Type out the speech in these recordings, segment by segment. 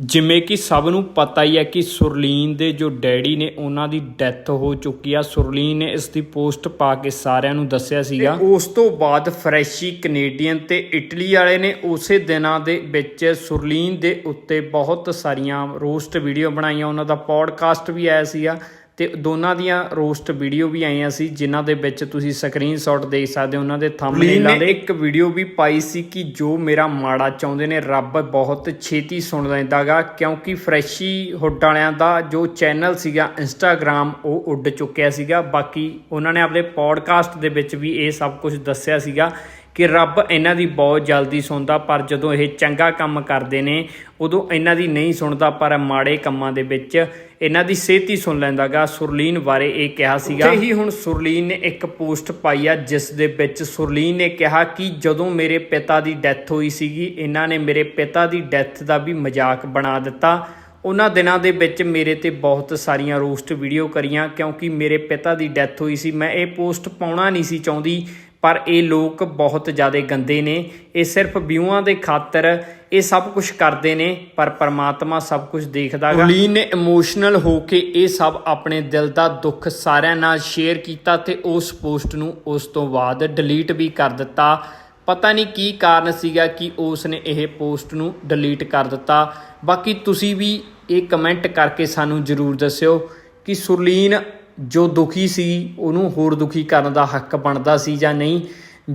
ਜਿਵੇਂ ਕਿ ਸਭ ਨੂੰ ਪਤਾ ਹੀ ਹੈ ਕਿ ਸੁਰਲੀਨ ਦੇ ਜੋ ਡੈਡੀ ਨੇ ਉਹਨਾਂ ਦੀ ਡੈਥ ਹੋ ਚੁੱਕੀ ਆ। ਸੁਰਲੀਨ ਨੇ ਇਸ ਦੀ ਪੋਸਟ ਪਾ ਕੇ ਸਾਰਿਆਂ ਨੂੰ ਦੱਸਿਆ ਸੀਗਾ। ਉਸ ਤੋਂ ਬਾਅਦ ਫਰੈਸ਼ੀ ਕੈਨੇਡੀਅਨ ਤੇ ਇਟਲੀ ਵਾਲੇ ਨੇ ਉਸੇ ਦਿਨਾਂ ਦੇ ਵਿੱਚ ਸੁਰਲੀਨ ਦੇ ਉੱਤੇ ਬਹੁਤ ਸਾਰੀਆਂ ਰੋਸਟ ਵੀਡੀਓ ਬਣਾਈਆਂ। ਉਹਨਾਂ ਦਾ ਪੋਡਕਾਸਟ ਵੀ ਆਇਆ ਸੀਗਾ। ਤੇ ਦੋਨਾਂ ਦੀਆਂ ਰੋਸਟ ਵੀਡੀਓ ਵੀ ਆਈਆਂ ਸੀ ਜਿਨ੍ਹਾਂ ਦੇ ਵਿੱਚ ਤੁਸੀਂ ਸਕਰੀਨਸ਼ਾਟ ਦੇਖ ਸਕਦੇ ਹੋ ਉਹਨਾਂ ਦੇ ਥੰਬਨੇਲਾਂ ਦੇ ਇੱਕ ਵੀਡੀਓ ਵੀ ਪਾਈ ਸੀ ਕਿ ਜੋ ਮੇਰਾ ਮਾੜਾ ਚਾਹੁੰਦੇ ਨੇ ਰੱਬ ਬਹੁਤ ਛੇਤੀ ਸੁਣ ਲੈਂਦਾਗਾ ਕਿਉਂਕਿ ਫਰੈਸ਼ੀ ਹੁੱਡ ਵਾਲਿਆਂ ਦਾ ਜੋ ਚੈਨਲ ਸੀਗਾ ਇੰਸਟਾਗ੍ਰam ਉਹ ਉੱਡ ਚੁੱਕਿਆ ਸੀਗਾ। ਬਾਕੀ ਉਹਨਾਂ ਨੇ ਆਪਣੇ ਪੋਡਕਾਸਟ ਦੇ ਵਿੱਚ ਵੀ ਇਹ ਸਭ ਕੁਝ ਦੱਸਿਆ ਸੀਗਾ। ਕਿ ਰੱਬ ਇਹਨਾਂ ਦੀ ਬਹੁਤ ਜਲਦੀ ਸੁਣਦਾ, ਪਰ ਜਦੋਂ ਇਹ ਚੰਗਾ ਕੰਮ ਕਰਦੇ ਨੇ, ਉਦੋਂ ਇਹਨਾਂ ਦੀ ਨਹੀਂ ਸੁਣਦਾ, ਪਰ ਮਾੜੇ ਕੰਮਾਂ ਦੇ ਵਿੱਚ ਇਹਨਾਂ ਦੀ ਸੇਤੀ ਸੁਣ ਲੈਂਦਾਗਾ। ਸੁਰਲੀਨ ਬਾਰੇ ਇਹ ਕਿਹਾ ਸੀਗਾ, ਉੱਥੇ ਹੀ ਹੁਣ ਸੁਰਲੀਨ ਨੇ ਇੱਕ ਪੋਸਟ ਪਾਈ ਆ, ਜਿਸ ਦੇ ਵਿੱਚ ਸੁਰਲੀਨ ਨੇ ਕਿਹਾ ਕਿ ਜਦੋਂ ਮੇਰੇ ਪਿਤਾ ਦੀ ਡੈਥ ਹੋਈ ਸੀਗੀ, ਇਹਨਾਂ ਨੇ ਮੇਰੇ ਪਿਤਾ ਦੀ ਡੈਥ ਦਾ ਵੀ ਮਜ਼ਾਕ ਬਣਾ ਦਿੱਤਾ। ਉਹਨਾਂ ਦਿਨਾਂ ਦੇ ਵਿੱਚ ਮੇਰੇ ਤੇ ਬਹੁਤ ਸਾਰੀਆਂ ਰੋਸਟ ਵੀਡੀਓ ਕਰੀਆਂ, ਕਿਉਂਕਿ ਮੇਰੇ ਪਿਤਾ ਦੀ ਡੈਥ ਹੋਈ ਸੀ। ਮੈਂ ਇਹ ਪੋਸਟ ਪਾਉਣਾ ਨਹੀਂ ਸੀ ਚਾਹੁੰਦੀ। ਪਰ ਇਹ ਲੋਕ ਬਹੁਤ ਜ਼ਿਆਦਾ ਗੰਦੇ ਨੇ। ਇਹ ਸਿਰਫ ਵਿਊਆਂ ਦੇ ਖਾਤਰ ਇਹ ਸਭ ਕੁਝ ਕਰਦੇ ਨੇ, ਪਰ ਪਰਮਾਤਮਾ ਸਭ ਕੁਝ ਦੇਖਦਾ ਹੈ ਲੀਨ ਨੇ ਇਮੋਸ਼ਨਲ ਹੋ ਕੇ ਇਹ ਸਭ ਆਪਣੇ ਦਿਲ ਦਾ ਦੁੱਖ ਸਾਰਿਆਂ ਨਾਲ ਸ਼ੇਅਰ ਕੀਤਾ ਤੇ ਉਸ ਪੋਸਟ ਨੂੰ ਉਸ ਤੋਂ ਬਾਅਦ ਡਿਲੀਟ ਵੀ ਕਰ ਦਿੱਤਾ। ਪਤਾ ਨਹੀਂ ਕੀ ਕਾਰਨ ਸੀਗਾ ਕਿ ਉਸ ਨੇ ਇਹ ਪੋਸਟ ਨੂੰ ਡਿਲੀਟ ਕਰ ਦਿੱਤਾ। ਬਾਕੀ ਤੁਸੀਂ ਵੀ ਇਹ ਕਮੈਂਟ ਕਰਕੇ ਸਾਨੂੰ ਜਰੂਰ ਦੱਸਿਓ ਕਿ ਸੁਰਲੀਨ ਜੋ ਦੁਖੀ ਸੀ ਉਹਨੂੰ ਹੋਰ ਦੁਖੀ ਕਰਨ ਦਾ ਹੱਕ ਬਣਦਾ ਸੀ ਜਾਂ ਨਹੀਂ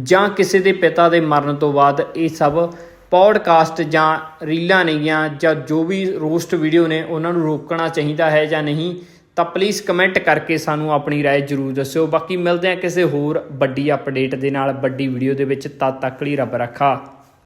ਜਾਂ ਕਿਸੇ ਦੇ ਪਿਤਾ ਦੇ ਮਰਨ ਤੋਂ ਬਾਅਦ ਇਹ ਸਭ ਪੌਡਕਾਸਟ ਜਾਂ ਰੀਲਾਂ ਨੇਗੀਆਂ ਜਾਂ ਜੋ ਵੀ ਰੋਸਟ ਵੀਡੀਓ ਨੇ ਉਹਨਾਂ ਨੂੰ ਰੋਕਣਾ ਚਾਹੀਦਾ ਹੈ ਜਾਂ ਨਹੀਂ ਤਾਂ ਪਲੀਜ਼ ਕਮੈਂਟ ਕਰਕੇ ਸਾਨੂੰ ਆਪਣੀ رائے ਜਰੂਰ ਦੱਸਿਓ ਬਾਕੀ ਮਿਲਦੇ ਹਾਂ ਕਿਸੇ ਹੋਰ ਵੱਡੀ ਅਪਡੇਟ ਦੇ ਨਾਲ ਵੱਡੀ ਵੀਡੀਓ ਦੇ ਵਿੱਚ ਤਦ ਤੱਕ ਲਈ ਰੱਬ ਰੱਖਾ